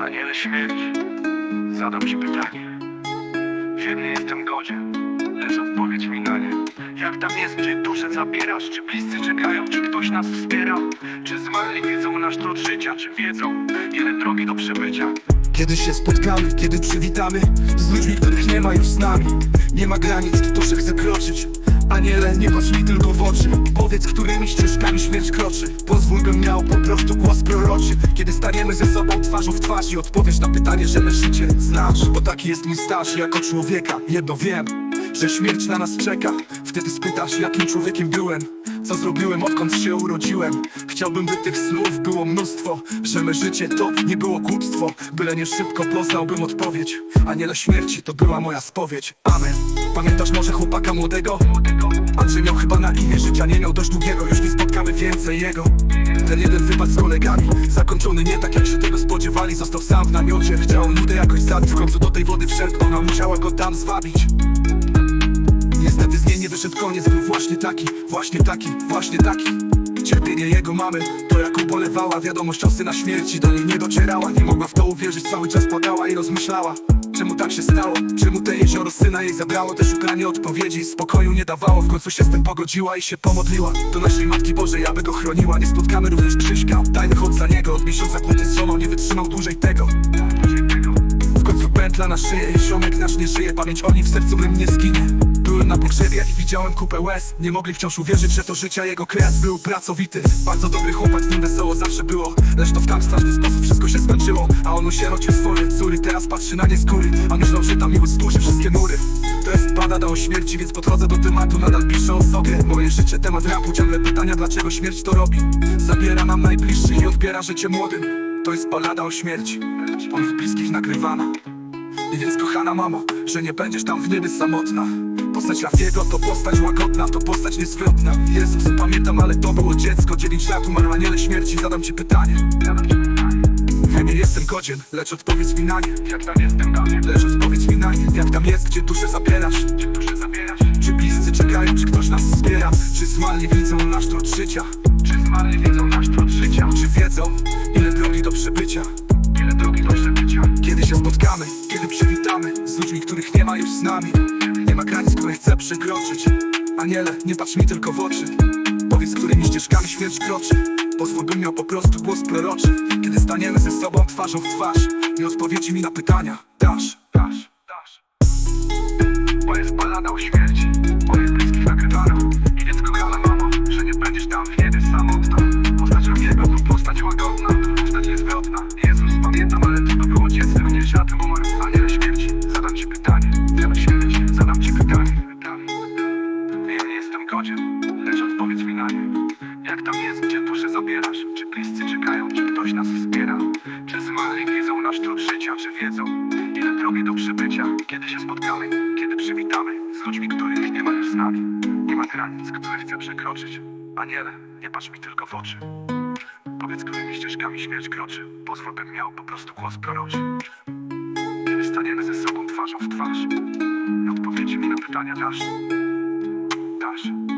Aniele śmierci, zadam ci pytanie. Nie jestem godzien, lecz odpowiedź mi na nie. Jak tam jest, czy duszę zabierasz, czy bliscy czekają, czy ktoś nas wspiera? Czy zmarli wiedzą nasz trud życia, czy wiedzą, ile drogi do przebycia? Kiedy się spotkamy, kiedy przywitamy Z ludźmi, których nie ma już z nami Nie ma granic, w duszę chcę kroczyć Aniele, nie patrz mi tylko w oczy. Powiedz, którymi ścieżkami śmierć kroczy. Pozwól, bym miał po prostu głos proroczy. Kiedy staniemy ze sobą twarzą w twarz I odpowiesz na pytanie, że me życie znasz. Bo taki jest mój staż. Jako człowieka Jedno wiem, że śmierć na nas czeka Wtedy spytasz, jakim człowiekiem byłem co zrobiłem odkąd się urodziłem Chciałbym, by tych snów było mnóstwo Że me życie to nie było głupstwo Byle nie szybko poznałbym odpowiedź. Aniele śmierci to była moja spowiedź. Amen. Pamiętasz może chłopaka młodego? Andrzej miał chyba na imię życia Nie miał dość długiego, już nie spotkamy więcej jego. Ten jeden wypad z kolegami Zakończony nie tak jak się tego spodziewali Został sam w namiocie. Chciał nudę jakoś zabić W końcu do tej wody wszedł Ona musiała go tam zwabić Niestety z niej nie wyszedł koniec, był właśnie taki, właśnie taki, właśnie taki. Cierpienie jego mamy, to jak ubolewała Wiadomość o syna śmierci do niej nie docierała. Nie mogła w to uwierzyć, cały czas płakała i rozmyślała. Czemu tak się stało? Czemu te jezioro syna jej zabrało? Te szukanie odpowiedzi spokoju nie dawało. W końcu się z tym pogodziła i się pomodliła. Do naszej Matki Bożej, aby go chroniła. Nie spotkamy również Krzyśka, dajmy chod za niego. Od miesiąca kłóty z żoną, nie wytrzymał dłużej tego. W końcu pętla na szyję i ziomek nasz nie żyje. Pamięć o nim w sercu mym nie zginie Byłem na pogrzebie i widziałem kupę łez. Nie mogli wciąż uwierzyć, że to życia jego kres Był pracowity, bardzo dobry chłopak, z nim wesoło zawsze było. Lecz to w tak straszny sposób wszystko się skończyło. A on usierodził swoje córy, teraz patrzy na nie z góry. A myślał, że tam miłość stłuczy wszystkie mury. To jest pada o śmierci, więc podchodzę do tematu Nadal piszę o sobie, moje życie temat rapu Ciągle pytania, dlaczego śmierć to robi? Zabiera nam najbliższych i odbiera życie młodym. To jest balada o śmierci, o ich bliskich nagrywana i więc kochana mamo, że nie będziesz tam w niebie samotna Postać Rafiego to postać łagodna, to postać niezwrotna. Jezus, pamiętam, ale to było dziecko. Dziewięć lat umarł aniele śmierci, zadam ci pytanie. Nie jestem godzien, lecz odpowiedz mi na nie. Jak tam jestem godzien, Lecz odpowiedz mi na nie, jak tam jest, gdzie duszę zabierasz? Czy duszę zabierasz? Czy bliscy czekają, czy ktoś nas wspiera? Czy zmarli widzą nasz trud życia? Czy zmarli wiedzą nasz trud życia? Czy wiedzą, ile drogi do przebycia? Ile drogi do przebycia? Kiedy się spotkamy, kiedy przywitamy? Z ludźmi, których nie ma już z nami chcę przekroczyć Aniele, nie patrz mi tylko w oczy Powiedz, którymi ścieżkami śmierć kroczy Pozwól, bym miał po prostu głos proroczy Kiedy staniemy ze sobą twarzą w twarz I odpowiedzi mi na pytania dasz Dasz, dasz. Bo jest balada o śmierci, o jest bliskich nagrywana. I więc kochana mamo, że nie będziesz tam w niebie samotna. Postać Rafiego to postać łagodna, to postać niezwrotna. Jezus, pamiętam, ale to było dzieckiem, nie światem umarł. Aniele śmierci, godzien, lecz odpowiedz mi na nie. Jak tam jest, gdzie duszę zabierasz? Czy bliscy czekają, czy ktoś nas wspiera? Czy zmarli wiedzą nasz trud życia, czy wiedzą, ile drogi do przebycia? Kiedy się spotkamy, kiedy przywitamy z ludźmi, których nie ma już z nami. Nie ma granic, które chcę przekroczyć. Aniele, nie patrz mi tylko w oczy. Powiedz, którymi ścieżkami śmierć kroczy. Pozwól, bym miał po prostu głos proroczy. Kiedy staniemy ze sobą twarzą w twarz, odpowiedzi mi na pytania dasz. Josh.